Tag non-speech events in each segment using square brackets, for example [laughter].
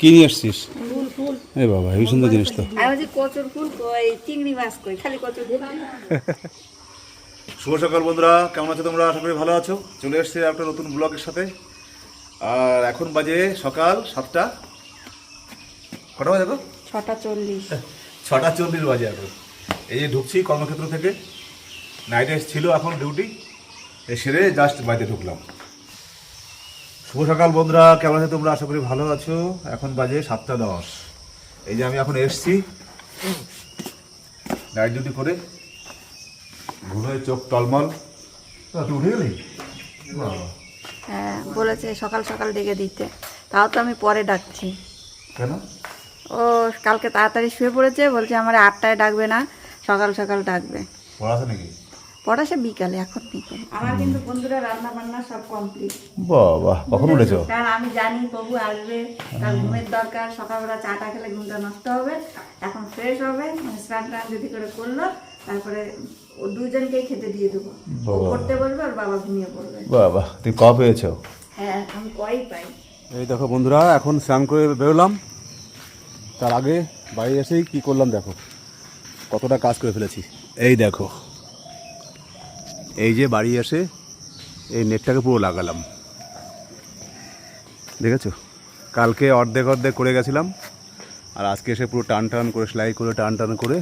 কি নিয়ে আসছিস? এ বাবা এই সুন্দর জিনিস তো কচুর ফুল কই চিংড়ি মাছ কই খালি কচুর শুভ সকাল বন্ধুরা কেমন আছো তোমরা? আশা করি ভালো আছো। চলে এসেছি একটা নতুন ব্লগের সাথে। আর এখন বাজে সকাল সাতটা। কটা বাজে এখন? ছটা চল্লিশ। ছটা চল্লিশ বাজে এখন। এই যে ঢুকছি কর্মক্ষেত্র থেকে। নাইটে ছিল এখন ডিউটি সেরে জাস্ট বাড়িতে ঢুকলাম। শুভ সকাল বন্ধুরা কেমন আছো তোমরা? আশা করি ভালো আছো। এখন বাজে সাতটা দশ। এই যে আমি এখন এসছি। নাইট ডিউটি করে। ঘুরে চোখ টলমল। তুই উঠে গেলি? হ্যাঁ বলেছে সকাল সকাল ডেকে দিতে। তাও তো আমি পরে ডাকছি। কেন? ও কালকে তাড়াতাড়ি শুয়ে পড়েছে বলছে আমার আটটায় ডাকবে না সকাল সকাল ডাকবে। পড়াছে নাকি? পড়া সে বিকালে এখন বিকালে। আমার কিন্তু বন্ধুরা রান্না বান্না সব কমপ্লিট বাবা কখন উঠেছো? কারণ আমি জানি প্রভু আসবে তার ঘুমের দরকার সকালবেলা চাটা খেলে ঘুমটা নষ্ট হবে এখন ফ্রেশ হবে মানে স্নান টান যদি করে করল তারপরে ও দুজনকেই খেতে দিয়ে দেবো। ও বাবা। পড়তে বলবে আর বাবা ঘুমিয়ে পড়বে। বাবা তুমি কবে পেয়েছ? হ্যাঁ আমি কয়ই পাই। এই দেখো বন্ধুরা এখন স্নান করে বেরোলাম। তার আগে বাড়ি এসেই কি করলাম দেখো কতটা কাজ করে ফেলেছি। এই দেখো। এই যে বাড়ি এসে এই নেটটাকে পুরো লাগালাম। দেখেছ? কালকে অর্ধেক অর্ধেক করে গেছিলাম, আর আজকে এসে পুরো টান টান করে, সেলাই করে, টান টান করে,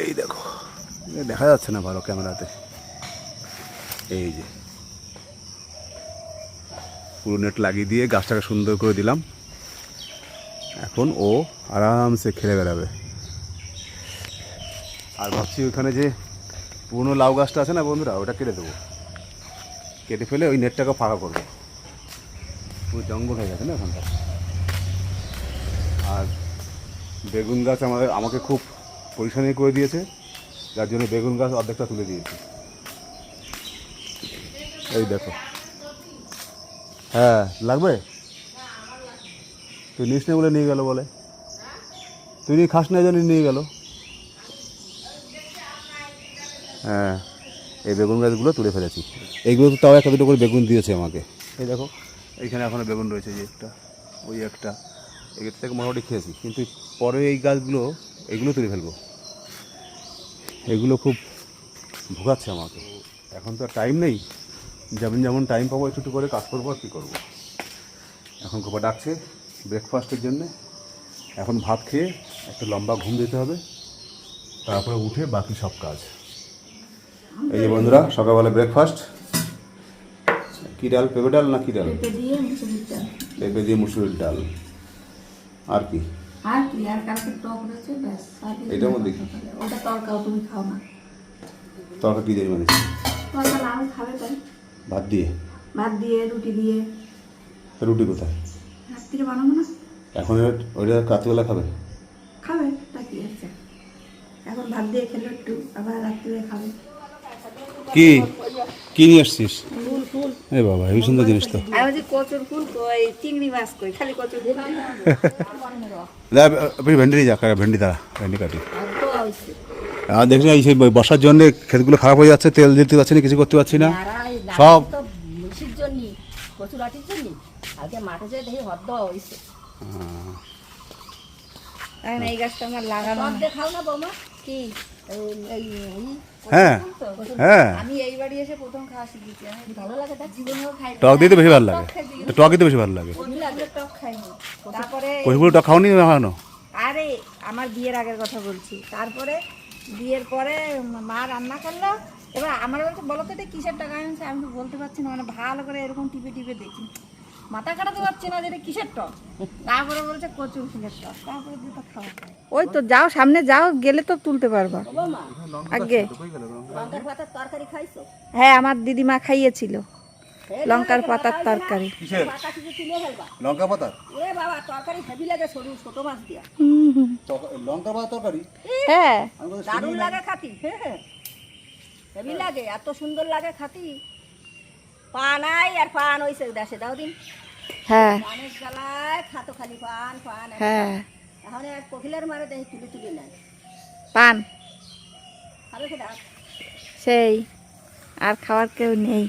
এই দেখো দেখা যাচ্ছে না ভালো ক্যামেরাতে। এই যে, পুরো নেট লাগিয়ে দিয়ে গাছটাকে সুন্দর করে দিলাম। এখন ও আরামসে খেলে বেড়াবে। আর ভাবছি ওখানে যে পুরনো লাউ গাছটা আছে না বন্ধুরা, ওটা কেটে দেবো। কেটে ফেলে ওই নেটটাকে ফাঁকা করব। পুরো জঙ্গল হয়ে গেছে না ওখানটা আর বেগুন গাছ আমাদের আমাকে খুব পরিশানি করে দিয়েছে, যার জন্য বেগুন গাছ অর্ধেকটা তুলে দিয়েছি। এই দেখো। হ্যাঁ লাগবে? তুই নিস বলে নিয়ে গেল বলে। তুই নিয়ে খাস না জানি নিয়ে গেল হ্যাঁ এই বেগুন গাছগুলো তুলে ফেলেছি। এইগুলো তো তাও একটা দুটো করে বেগুন দিয়েছে আমাকে। এই দেখো এইখানে এখনও বেগুন রয়েছে যে একটা ওই একটা। এগুলো থেকে মোটামুটি খেয়েছি কিন্তু পরে এই গাছগুলো এইগুলো তুলে ফেলব। এগুলো খুব ভোগাচ্ছে আমাকে। এখন তো আর টাইম নেই। যেমন যেমন টাইম পাবো একটু একটু করে কাজ করব আর কী করব। এখন কোপা ডাকছে ব্রেকফাস্টের জন্যে। এখন ভাত খেয়ে একটা লম্বা ঘুম দিতে হবে। তারপরে উঠে বাকি সব কাজ। এই যে বন্ধুরা সকালবেলা ব্রেকফাস্ট কী ডাল পেঁপে ডাল না কী ডাল? পেঁপে দিয়ে মুসুরির ডাল। আর কি? এটার মধ্যে কি? তুমি খাও না। তরকা কী দিয়ে মানে ভাত দিয়ে? ভাত দিয়ে রুটি দিয়ে। রুটি কোথায়? রাত্রিরে বানাবো না? এখন ওইটা রাত্রিবেলা খাবে? খাবে তা আছে? এখন ভাত দিয়ে খেলে একটু আবার খাবে। কি? কি নিয়ে আসছিস? এ বাবা এই সুন্দর জিনিস তো। ভেন্ডি যা ভেন্ডি দাঁড়া ভেন্ডি কাটি। আর দেখছি এই সেই বর্ষার জন্য ক্ষেতগুলো খারাপ হয়ে যাচ্ছে তেল দিতে পারছি না কিছু করতে পারছি না। সব এই গাছটা আমার লাগানো না। বৌমা কি? হ্যাঁ হ্যাঁ। টক দিতে বেশি ভালো লাগে। তো টক দিতে বেশি ভালো লাগে। কচুর টক খাওনি এখনও আরে আমার বিয়ের আগের কথা বলছি। তারপরে বিয়ের পরে মা রান্না করল। এবার আমার বলছে বলো তো এটা কিসের টাকা আনছে আমি বলতে পারছি না মানে ভালো করে এরকম টিপে টিপে দেখি মাথা কাটাতে পারছি না যে এটা কিসের টক? তারপরে বলছে কচুর ফুলের টক। তারপরে দুটো খাওয়া ওই তো যাও সামনে যাও গেলে তো তুলতে পারবা। আগে। লঙ্কার পাতার তরকারি খাইছো? হ্যাঁ আমার দিদিমা খাইয়েছিল। লঙ্কার পাতার তরকারি। লঙ্কা পাতা? এ বাবা তরকারি হেভি লাগে সরু ছোট মাছ দিয়া। লঙ্কা পাতা তরকারি? হ্যাঁ। দারুণ লাগে। খাতি। হেভি লাগে এত সুন্দর লাগে খাতি। আর পান হইছে দেশে দাও দিন। হ্যাঁ। পানের জ্বালায় খাতো খালি পান পান হ্যাঁ। এখন কোকিলের মারে দেখি তুলে তুলে নেয় পান। সেই আর খাওয়ার কেউ নেই।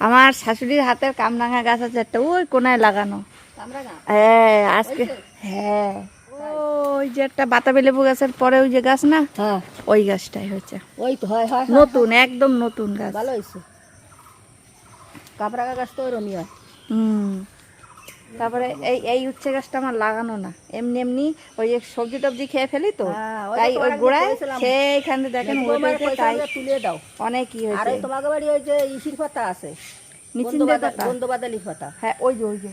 আমার শাশুড়ির হাতের কামরাঙা গাছ আছে একটা ওই কোনায় লাগানো। হ্যাঁ আজকে হ্যাঁ। ওই যে একটা বাতাবি লেবু গাছের পরে ওই যে গাছ না? হ্যাঁ। ওই গাছটাই হচ্ছে ওই তো হয়। নতুন একদম নতুন গাছ। ভালো হয়েছে কাপড়া গাছ তো ওরমই হয়। তারপরে এই এই উচ্ছে গাছটা আমার লাগানো না। এমনি এমনি ওই যে সবজি টবজি খেয়ে ফেলি তো হ্যাঁ, তাই ওই গোড়ায় সেইখানে দেখেন তাই তুলে দাও। অনেক হয়েছে। তোমাকে বাড়ি ওই যে ইসির পাতা আছে। নিচিন্দের পাতা। হ্যাঁ ওই যে ওই যে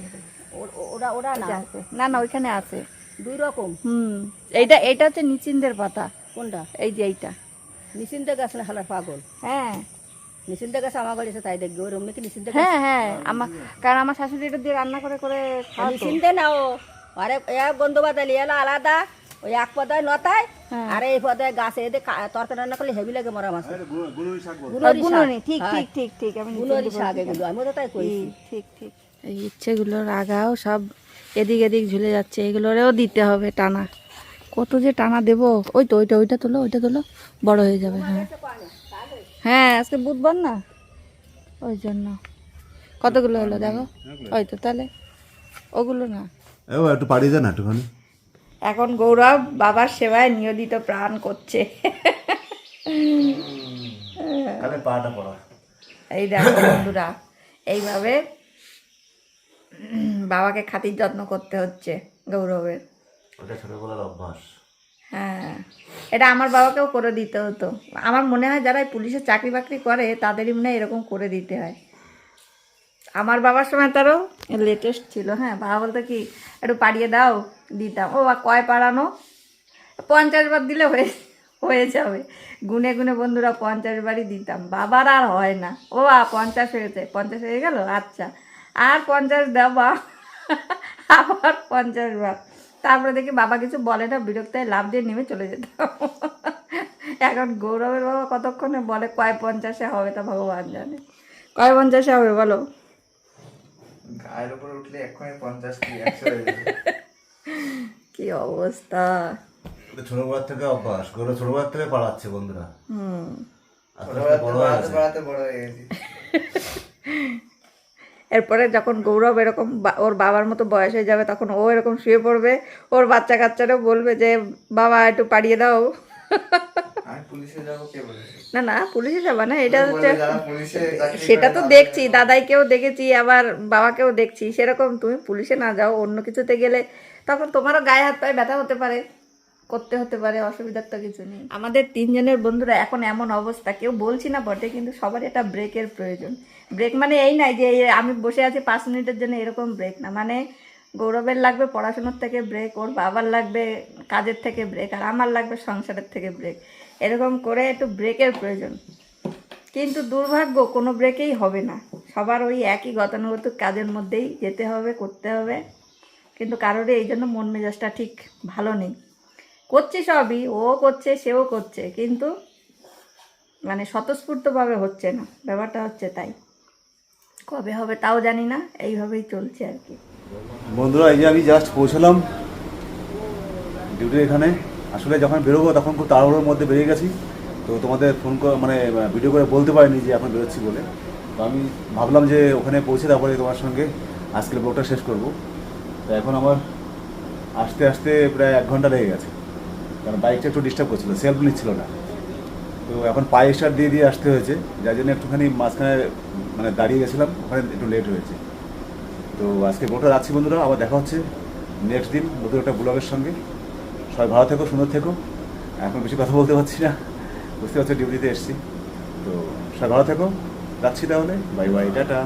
ওরা ওরা না। না না ওইখানে আছে। দুই রকম? হুম। এইটা এইটা হচ্ছে নিচিন্দের পাতা। কোনটা? এই যে এইটা। নিশ্চিন্তে গাছ না হালার পাগল? হ্যাঁ। নিশ্চিন্তে গাছ আমার বাড়ি তাই দেখবে। ওই রমনি কি নিশ্চিন্তে হ্যাঁ হ্যাঁ আমার কারণ আমার শাশুড়ি এটা দিয়ে রান্না করে করে নিশ্চিন্তে না ও। আরে এক বন্দোবাদালি এলা আলাদা। ওই এক পদায় নতায় হ্যাঁ। আর এই পদায় গাছে এদের তরকারি রান্না করলে হেভি লাগে মরা মাছ। শাক ঠিক হ্যাঁ। ঠিক ঠিক ঠিক আমি শাক এগুলো আমিও তো তাই করি ঠিক, ঠিক ঠিক। এই ইচ্ছেগুলোর আগাও সব এদিক এদিক ঝুলে যাচ্ছে এগুলোরেও দিতে হবে টানা। কত যে টানা দেবো ওই তো ওইটা ওইটা তোলো ওইটা তোলো বড় হয়ে যাবে হ্যাঁ। হ্যাঁ আজকে বুধবার না? ওই জন্য। কতগুলো হলো দেখো? ওই তো তাহলে। ওগুলো না। ও একটু পাড়িয়ে দেন একটুখানি। এখন গৌরব বাবার সেবায় নিয়োজিত প্রাণ করছে। পাটা পড়া। এই দেখো বন্ধুরা এইভাবে বাবাকে খাতির যত্ন করতে হচ্ছে গৌরবের। ওটা ছোটবেলার অভ্যাস। হ্যাঁ। এটা আমার বাবাকেও করে দিতে হতো। আমার মনে হয় যারা পুলিশের চাকরি বাকরি করে, তাদেরই মনে হয় এরকম করে দিতে হয়। আমার বাবার সময় তারও লেটেস্ট ছিল হ্যাঁ। বাবা বলতো কি, একটু পাড়িয়ে দাও, দিতাম। ও কয় পাড়ানো? পঞ্চাশ বার দিলে হয়ে হয়ে যাবে। গুনে গুনে বন্ধুরা পঞ্চাশ বারই দিতাম। বাবার আর হয় না। ও বা পঞ্চাশ হয়েছে। পঞ্চাশ হয়ে গেল? আচ্ছা। আর পঞ্চাশ দেওয়া আবার পঞ্চাশ বার। তারপরে দেখি বাবা কিছু বলে না বিরক্ত হয়ে লাভ দিয়ে নেমে চলে যেতাম এখন গৌরবের বাবা কতক্ষণে বলে কয় পঞ্চাশে হবে তা ভগবান জানে। কয় পঞ্চাশে হবে বলো? গায়ের উপর উঠলে এক্ষুনি পঞ্চাশ কি হয়ে অবস্থা? ছোটবেলার থেকে অভ্যাস গরু ছোটবেলার থেকে পাড়াচ্ছে বন্ধুরা। হুম। বড় হয়ে গেছে [laughs] বাড়াতে বড় হয়ে গেছি এরপরে যখন গৌরব এরকম ওর বাবার মতো বয়স হয়ে যাবে তখন ও এরকম শুয়ে পড়বে ওর বাচ্চা কাচ্চারাও বলবে যে বাবা একটু পাড়িয়ে দাও। না না পুলিশে যাবে না এটা হচ্ছে সেটা তো দেখছি দাদাইকেও দেখেছি আবার বাবাকেও দেখছি সেরকম তুমি পুলিশে না যাও অন্য কিছুতে গেলে তখন তোমারও গায়ে হাত পায়ে ব্যথা হতে পারে। করতে হতে পারে, অসুবিধার তো কিছু নেই। আমাদের তিনজনের বন্ধুরা এখন এমন অবস্থা, কেউ বলছি না বটে, কিন্তু সবার এটা ব্রেকের প্রয়োজন। ব্রেক মানে এই নাই যে আমি বসে আছি পাঁচ মিনিটের জন্য, এরকম ব্রেক না। মানে গৌরবের লাগবে, পড়াশোনার থেকে ব্রেক ওর বাবার লাগবে, কাজের থেকে ব্রেক আর আমার লাগবে সংসারের থেকে ব্রেক এরকম করে একটু ব্রেকের প্রয়োজন। কিন্তু দুর্ভাগ্য, কোনো ব্রেকেই হবে না। সবার ওই একই গতানুগতিক কাজের মধ্যেই যেতে হবে, করতে হবে। কিন্তু কারোরই এই জন্য মন মেজাজটা ঠিক ভালো নেই। করছি সবই, ও করছে, সেও করছে, কিন্তু মানে স্বতঃস্ফূর্তভাবে হচ্ছে না, ব্যাপারটা হচ্ছে তাই। কবে হবে তাও জানি না, এইভাবেই চলছে আর কি। বন্ধুরা, এই যে আমি জাস্ট পৌঁছলাম ডিউটির এখানে। আসলে যখন বেরোবো তখন খুব তাড়াহুড়োর মধ্যে বেরিয়ে গেছি। তো তোমাদের ফোন মানে ভিডিও করে বলতে পারিনি যে এখন বেরোচ্ছি বলে। তো আমি ভাবলাম যে ওখানে পৌঁছে তারপরে তোমার সঙ্গে আজকের ব্লগটা শেষ করব। তো এখন আমার আসতে আসতে প্রায় এক ঘণ্টা লেগে গেছে। কারণ বাইকটা একটু ডিস্টার্ব করছিল সেলফ নিচ্ছিল না। তো এখন পায়ে স্টার দিয়ে দিয়ে আসতে হয়েছে, যার জন্য একটুখানি মাঝখানে মানে দাঁড়িয়ে গেছিলাম, ওখানে একটু লেট হয়েছে। তো আজকে ব্লগটা রাখছি বন্ধুরা, আবার দেখা হচ্ছে নেক্সট দিন নতুন একটা ব্লগের সঙ্গে। সবাই ভালো থেকো, সুন্দর থেকো। এখন বেশি কথা বলতে পারছি না, বুঝতে পারছ ডিউটিতে এসছি। তো সবাই ভালো থেকো, রাখছি তাহলে বাই বাই টাটা।